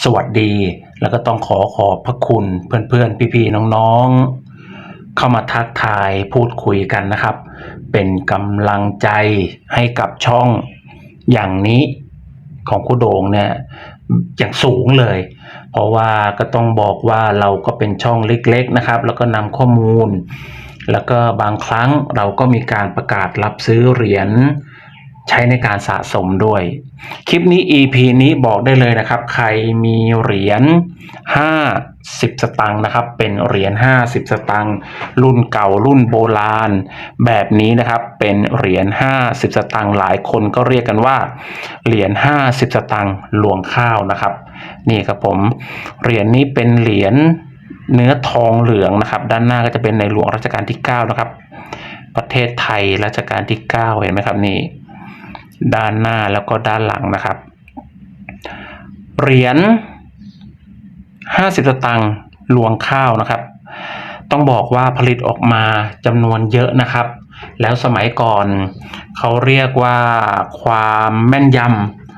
สวัสดี แล้วก็ต้องขอขอบพระคุณเพื่อนๆ พี่ๆ น้องๆ เข้ามาทักทายพูดคุยกันนะครับ เป็นกำลังใจให้กับช่องอย่างนี้ของคุโดงเนี่ยอย่างสูงเลย เพราะว่าก็ต้องบอกว่าเราก็เป็นช่องเล็กๆนะครับ แล้วก็นำข้อมูล แล้วก็บางครั้งเราก็มีการประกาศรับซื้อเหรียญ ช้ในการสะสมด้วย คลิปนี้ EP นี้บอกได้เลยนะครับ ใครมีเหรียญ 50 สตังค์นะครับ เป็นเหรียญ 50 สตังค์รุ่นเก่ารุ่นโบราณ แบบนี้นะครับ เป็นเหรียญ 50 สตังค์หลายคนก็เรียกกันว่า เหรียญ 50 สตังค์ลวงข้าวนะครับ นี่ครับผม เหรียญนี้เป็นเหรียญเนื้อทองเหลืองนะครับ ด้านหน้าก็จะเป็นในหลวงรัชกาลที่ 9 นะครับ ประเทศไทยรัชกาลที่ 9 เห็นไหมครับนี่ ด้านหน้าแล้วก็ด้านหลังนะครับ เหรียญ50สตางค์ลวงข้าวนะครับ ต้องบอกว่าผลิตออกมาจำนวนเยอะนะครับ แล้วสมัยก่อนเขาเรียกว่าความแม่นย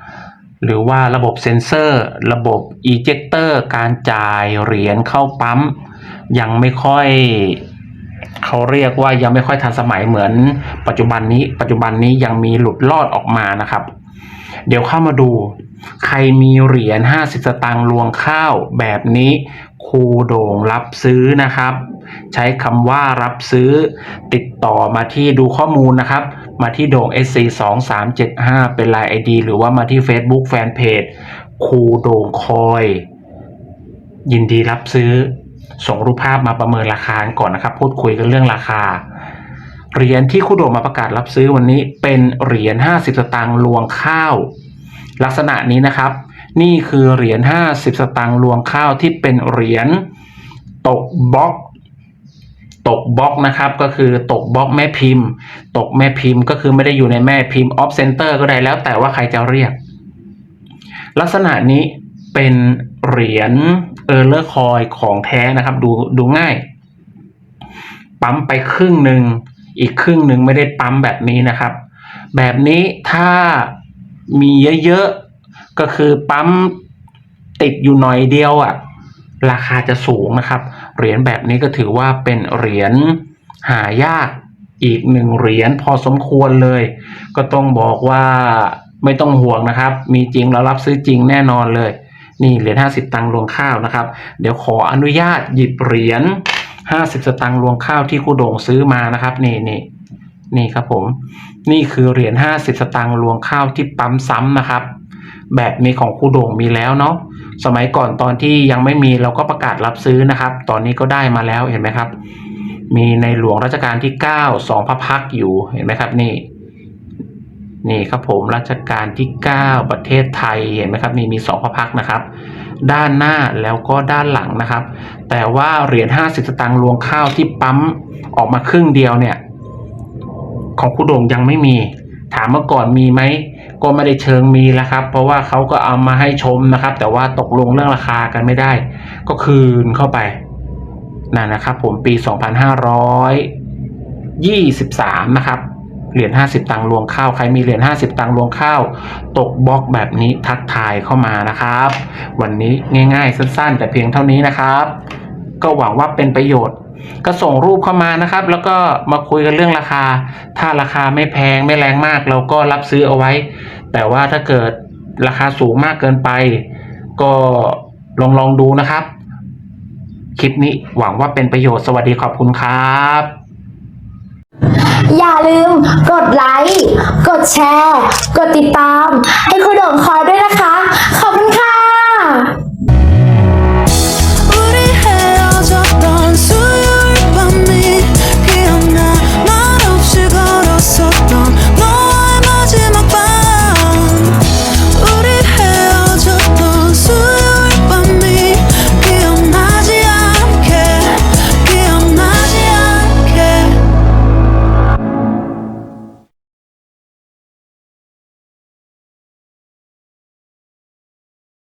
ำหรือว่าระบบเซ็นเซอร์ ระบบ ejector การจ่ายเหรียญเข้าปั๊ม ยังไม่ค่อย เขาเรียกว่ายังไม่ค่อยทันสมัยเหมือน ปัจจุบันนี้ ปัจจุบันนี้ยังมีหลุดลอดออกมานะครับ เดี๋ยวเข้ามาดู ใครมีเหรียญ50 สตางค์ลวงข้าวแบบนี้ครูโด่งรับซื้อนะครับ ใช้คำว่ารับซื้อ ติดต่อมาที่ดูข้อมูลนะครับ มาที่โด่ง SC 2 3 7 5เป็น Line ID หรือว่ามาที่ Facebook Fanpage ครูโด่งคอย ยินดีรับซื้อ ส่งรูปภาพมาประเมินราคาก่อนนะครับ พูดคุยกันเรื่องราคา เหรียญที่คุโดมาประกาศรับซื้อวันนี้เป็นเหรียญ50 สตางค์ลวงข้าว ลักษณะนี้นะครับ นี่คือเหรียญ50 สตางค์ลวงข้าวที่เป็นเหรียญตกบล็อกตกบล็อกนะครับก็คือตกบล็อกแม่พิมพ์ ตกแม่พิมพ์ก็คือไม่ได้อยู่ในแม่พิมพ์ออฟเซนเตอร์ก็ได้แล้วแต่ว่าใครจะเรียก ลักษณะนี้ เป็นเหรียญเออร์เลอร์คอยของแท้นะครับ ดูดูง่าย ปั๊มไปครึ่งหนึ่งอีกครึ่งหนึ่งไม่ได้ปั๊มแบบนี้นะครับ แบบนี้ถ้ามีเยอะๆ ก็คือปั๊มติดอยู่หน่อยเดียวอะ่ะ ราคาจะสูงนะครับ เหรียญแบบนี้ก็ถือว่าเป็นเหรียญหายากอีกหนึ่งเหรียญพอสมควรเลย ก็ต้องบอกว่าไม่ต้องห่วงนะครับ มีจริงเรารับซื้อจริงแน่นอนเลย นี่เหรียญ50ตังค์รวงข้าวนะครับ เดี๋ยวขออนุญาตหยิบเหรียญ50สตางค์รวงข้าวที่ครูโด่งซื้อมานะครับนี่นี่นี่ครับผม นี่คือเหรียญ50สตางค์รวงข้าวที่ปั๊มซ้ำนะครับ แบบนี้ของครูโด่งมีแล้วเนาะสมัยก่อนตอนที่ยังไม่มีเราก็ประกาศรับซื้อนะครับ ตอนนี้ก็ได้มาแล้วเห็นไหมครับ มีในหลวงรัชกาลที่ 9 2 พระพักอยู่เห็นไหมครับนี่ นี่ครับผมรัชกาลที่ 9 ประเทศไทยเห็นไหมครับนี่มี 2 พระพักนะครับ ด้านหน้าแล้วก็ด้านหลังนะครับ แต่ว่าเหรียญ50 สตางค์รวงข้าวที่ปั๊มออกมาครึ่งเดียวเนี่ย ของคุณโด่งยังไม่มี ถามเมื่อก่อนมีไหมก็ไม่ได้เชิงมีแล้วครับ เพราะว่าเขาก็เอามาให้ชมนะครับ แต่ว่าตกลงเรื่องราคากันไม่ได้ ก็คืนเข้าไปนั่นนะครับ ผมปี 2523 นะครับ เหรียญ50 ตังค์รวงข้าวใครมีเหรียญ50 ตังค์รวงข้าว ตกบล็อกแบบนี้ทักทายเข้ามานะครับ วันนี้ง่าย ๆ สั้นๆ แต่เพียงเท่านี้นะครับ ก็หวังว่าเป็นประโยชน์ก็ส่งรูปเข้ามานะครับ แล้วก็มาคุยกันเรื่องราคา ถ้าราคาไม่แพงไม่แรงมาก เราก็รับซื้อเอาไว้ แต่ว่าถ้าเกิดราคาสูงมากเกินไป ก็ลองลองดูนะครับ คลิปนี้หวังว่าเป็นประโยชน์สวัสดีขอบคุณครับ อย่าลืมกดไลค์ กดแชร์ กดติดตาม ให้คุณโด่งคอยด้วย